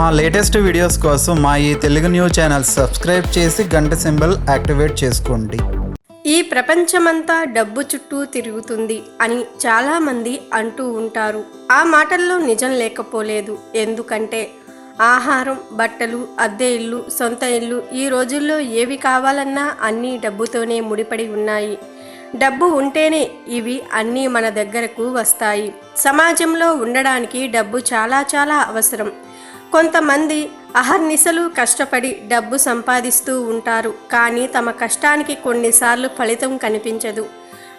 మా latest videos కోసం మా ఈ తెలుగు న్యూస్ ఛానల్ సబ్స్క్రైబ్ చేసి గంట సింబల్ యాక్టివేట్ చేసుకోండి. ఈ ప్రపంచమంతా డబ్బు చుట్టూ తిరుగుతుంది అని చాలామంది అంటూ ఉంటారు. ఆ మాటల్లో నిజం లేకపోలేదు. ఎందుకంటే ఆహారం బట్టలు అద్దె ఇల్లు సొంత ఇల్లు ఈ రోజుల్లో ఏవి కావాలన్నా అన్నీ డబ్బుతోనే ముడిపడి ఉన్నాయి. డబ్బు ఉంటేనే ఇవి అన్నీ మన దగ్గరకు వస్తాయి. సమాజంలో ఉండడానికి డబ్బు చాలా చాలా అవసరం. కొంతమంది అహర్నిశలు కష్టపడి డబ్బు సంపాదిస్తూ ఉంటారు కానీ తమ కష్టానికి కొన్నిసార్లు ఫలితం కనిపించదు.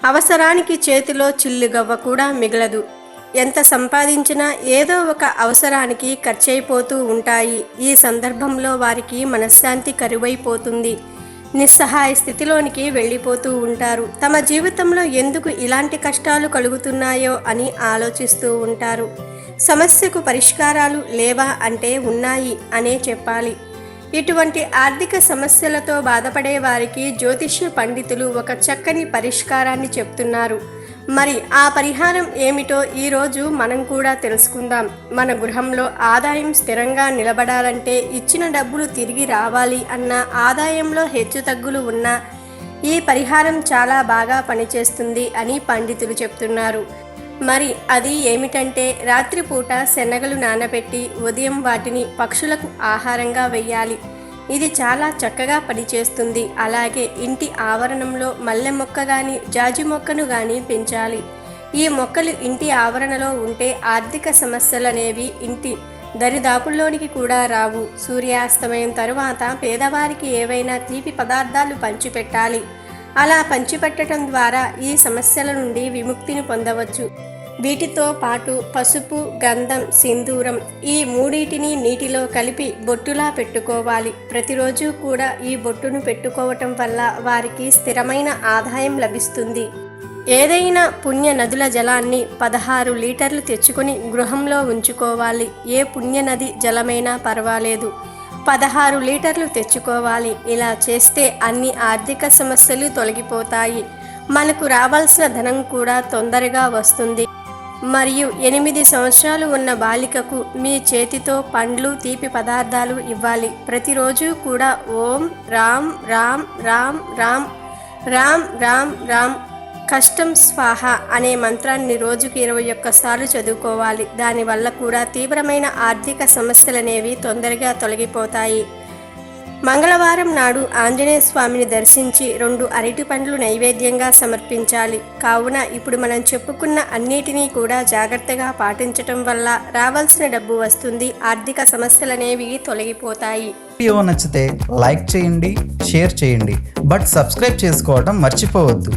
అవసరానికి చేతిలో చిల్లుగవ్వ కూడా మిగలదు. ఎంత సంపాదించినా ఏదో ఒక అవసరానికి ఖర్చయిపోతూ ఉంటాయి. ఈ సందర్భంలో వారికి మనశ్శాంతి కరువైపోతుంది. నిస్సహాయ స్థితిలోనికి వెళ్ళిపోతూ ఉంటారు. తమ జీవితంలో ఎందుకు ఇలాంటి కష్టాలు కలుగుతున్నాయో అని ఆలోచిస్తూ ఉంటారు. సమస్యకు పరిష్కారాలు లేవా అంటే ఉన్నాయి అనే చెప్పాలి. ఇటువంటి ఆర్థిక సమస్యలతో బాధపడే వారికి జ్యోతిష్య పండితులు ఒక చక్కని పరిష్కారాన్ని చెప్తున్నారు. మరి ఆ పరిహారం ఏమిటో ఈరోజు మనం కూడా తెలుసుకుందాం. మన గృహంలో ఆదాయం స్థిరంగా నిలబడాలంటే ఇచ్చిన డబ్బులు తిరిగి రావాలి అన్న ఆదాయంలో హెచ్చుతగ్గులు ఉన్న ఈ పరిహారం చాలా బాగా పనిచేస్తుంది అని పండితులు చెప్తున్నారు. మరి అది ఏమిటంటే రాత్రిపూట శనగలు నానబెట్టి ఉదయం వాటిని పక్షులకు ఆహారంగా వెయ్యాలి. ఇది చాలా చక్కగా పనిచేస్తుంది. అలాగే ఇంటి ఆవరణంలో మల్లె మొక్క కానీ జాజి మొక్కను కానీ పెంచాలి. ఈ మొక్కలు ఇంటి ఆవరణలో ఉంటే ఆర్థిక సమస్యలనేవి ఇంటి దరిదాపుల్లోనికి కూడా రావు. సూర్యాస్తమయం తరువాత పేదవారికి ఏవైనా తీపి పదార్థాలు పంచిపెట్టాలి. అలా పంచిపెట్టడం ద్వారా ఈ సమస్యల నుండి విముక్తిని పొందవచ్చు. వీటితో పాటు పసుపు గంధం సింధూరం ఈ మూడింటిని నీటిలో కలిపి బొట్టులా పెట్టుకోవాలి. ప్రతిరోజు కూడా ఈ బొట్టును పెట్టుకోవటం వల్ల వారికి స్థిరమైన ఆదాయం లభిస్తుంది. ఏదైనా పుణ్య నదుల జలాన్ని పదహారు లీటర్లు తెచ్చుకొని గృహంలో ఉంచుకోవాలి. ఏ పుణ్య నది జలమైనా పర్వాలేదు. పదహారు లీటర్లు తెచ్చుకోవాలి. ఇలా చేస్తే అన్ని ఆర్థిక సమస్యలు తొలగిపోతాయి. మనకు రావాల్సిన ధనం కూడా తొందరగా వస్తుంది. మరియు ఎనిమిది సంవత్సరాలు ఉన్న బాలికకు మీ చేతితో పండ్లు తీపి పదార్థాలు ఇవ్వాలి. ప్రతిరోజు కూడా ఓం రామ్ రామ్ రామ్ రామ్ రామ్ రామ్ రామ్ కష్టం స్వాహ అనే మంత్రాన్ని రోజుకి ఇరవై ఒక్కసార్లు చదువుకోవాలి. దానివల్ల కూడా తీవ్రమైన ఆర్థిక సమస్యలనేవి తొందరగా తొలగిపోతాయి. మంగళవారం నాడు ఆంజనేయ స్వామిని దర్శించి రెండు అరటి పండ్లు నైవేద్యంగా సమర్పించాలి. కావున ఇప్పుడు మనం చెప్పుకున్న అన్నిటినీ కూడా జాగ్రత్తగా పాటించటం వల్ల రావాల్సిన డబ్బు వస్తుంది. ఆర్థిక సమస్యలనేవి తొలగిపోతాయి. వీడియో నచ్చితే లైక్ చేయండి షేర్ చేయండి. బట్ సబ్స్క్రైబ్ చేసుకోవడం మర్చిపోవద్దు.